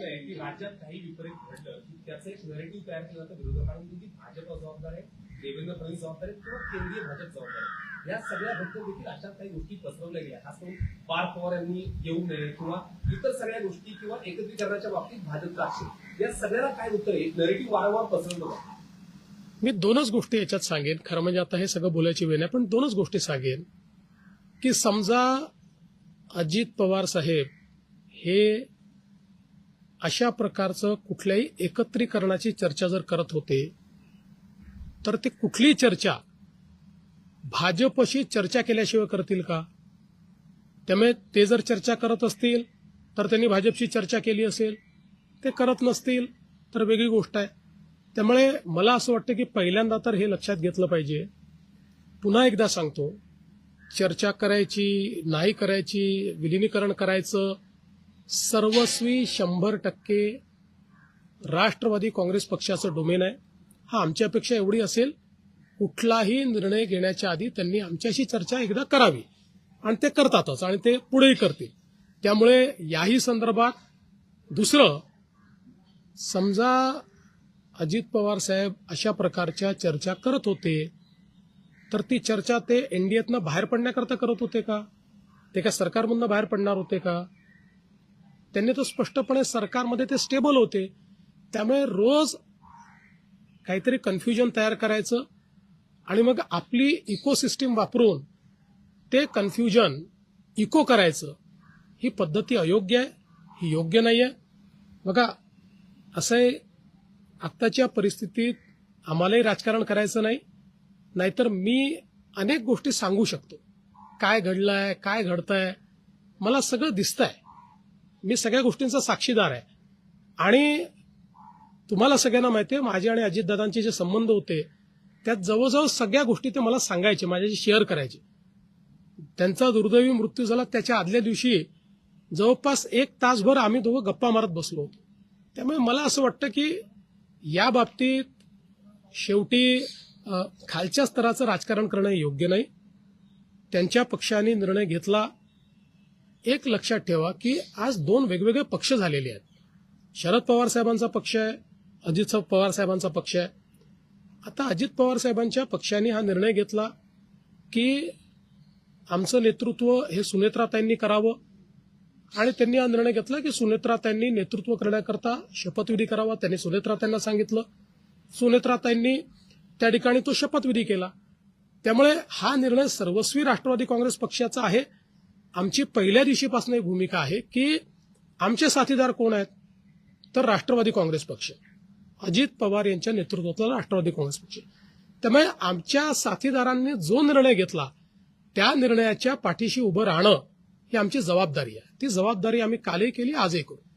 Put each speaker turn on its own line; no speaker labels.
आहे की राज्यात काही विपरीत घडलं की त्याचं एक नरेटिव्ह तयार केलं जातं विरोधकांनी की भाजप जबाबदार आहे देवेंद्र फडणवीस जबाबदार आहे किंवा केंद्रीय भाजप जबाबदार आहे या सगळ्या बद्दल देखील अशा काही गोष्टी पसरवल्या गेल्या. खास करून पार पवार यांनी येऊ नये किंवा इतर सगळ्या गोष्टी किंवा एकत्रीकरणाच्या बाबतीत भाजपचा आक्षेप या सगळ्याला काय उत्तर आहे? नरेटिव्ह वारंवार पसरवलं जातं.
मी दोनच गोष्टी याच्यात सांगेन. खरं म्हणजे आता हे सगळं बोलायची वेळ नाही पण दोनच गोष्टी सांगेन. की समजा अजित पवार साहेब हे अशा प्रकारचं कुठल्याही एकत्रीकरणाची चर्चा जर करत होते तर ते कुठली चर्चा भाजपशी चर्चा केल्याशिवाय करतील का? त्यामुळे ते जर चर्चा करत असतील तर त्यांनी भाजपशी चर्चा केली असेल ते करत नसतील तर वेगळी गोष्ट आहे. त्यामुळे मला असं वाटतं की पहिल्यांदा तर हे लक्षात घेतलं पाहिजे. पुन्हा एकदा सांगतो चर्चा करायची नाही करायची विलिनीकरण करायचं सर्वस्वी शंभर टक्के राष्ट्रवादी काँग्रेस पक्षाचं डोमेन आहे. हा आमची अपेक्षा एवढी असेल कुठलाही निर्णय घेण्याच्या आधी त्यांनी आमच्याशी चर्चा एकदा करावी. आणि ते करतातच आणि ते पुढेही करतील. त्यामुळे याही संदर्भात दुसरं समजा अजित पवार साहेब अशा प्रकारच्या चर्चा करत होते तर ती चर्चा ते एनडीएतनं बाहेर पडण्याकरता करत होते का? ते का सरकारमधनं बाहेर पडणार होते का? त्यांनी तर स्पष्टपणे सरकारमध्ये ते स्टेबल होते. त्यामुळे रोज काहीतरी कन्फ्युजन तयार करायचं आणि मग आपली इकोसिस्टीम वापरून ते कन्फ्युजन इको करायचं. ही पद्धती अयोग्य आहे ही योग्य नाही आहे बघा असं आहे आत्ताच्या परिस्थितीत आम्हालाही राजकारण करायचं नाही नाहीतर मी अनेक गोष्टी सांगू शकतो. काय घडलं आहे काय घडतंय मला सगळं दिसतंय. मी सगळ्या गोष्टींचा साक्षीदार आहे. आणि तुम्हाला सगळ्यांना माहिती आहे माझे आणि अजितदादांचे जे संबंध होते त्यात जवळजवळ सगळ्या गोष्टी ते मला सांगायचे माझ्याशी शेअर करायचे. त्यांचा दुर्दैवी मृत्यू झाला त्याच्या आदल्या दिवशी जवळपास एक तासभर आम्ही दोघं गप्पा मारत बसलो होतो. त्यामुळे मला असं वाटतं की या बाबतीत शेवटी खालच्या स्तराचं राजकारण करणं योग्य नाही. त्यांच्या पक्षाने निर्णय घेतला एक लक्षात ठेवा की आज दोन वेगवेगळे पक्ष झालेले आहेत. शरद पवार साहेबांचा पक्ष आहे अजित पवार साहेबांचा पक्ष आहे. आता अजित पवार साहेबांच्या पक्षाने हा निर्णय घेतला की आमचं नेतृत्व हे सुनेत्राताईंनी करावं आणि त्यांनी हा निर्णय घेतला की सुनेत्राताईंनी नेतृत्व करण्याकरता शपथविधी करावा त्यांनी सुनेत्राताईंना सांगितलं. सुनेत्राताईंनी त्या ठिकाणी तो शपथविधी केला. त्यामुळे हा निर्णय सर्वस्वी राष्ट्रवादी काँग्रेस पक्षाचा आहे. आमची पहिल्या दिवशीपासून एक भूमिका आहे की आमचे साथीदार कोण आहेत? तर राष्ट्रवादी काँग्रेस पक्ष. अजित पवार यांच्या नेतृत्वातला राष्ट्रवादी काँग्रेस पक्ष. त्यामुळे आमच्या साथीदारांनी जो निर्णय घेतला त्या निर्णयाच्या पाठीशी उभं राहणं ही आमची जबाबदारी आहे. ती जबाबदारी आम्ही कालही केली आजही करू.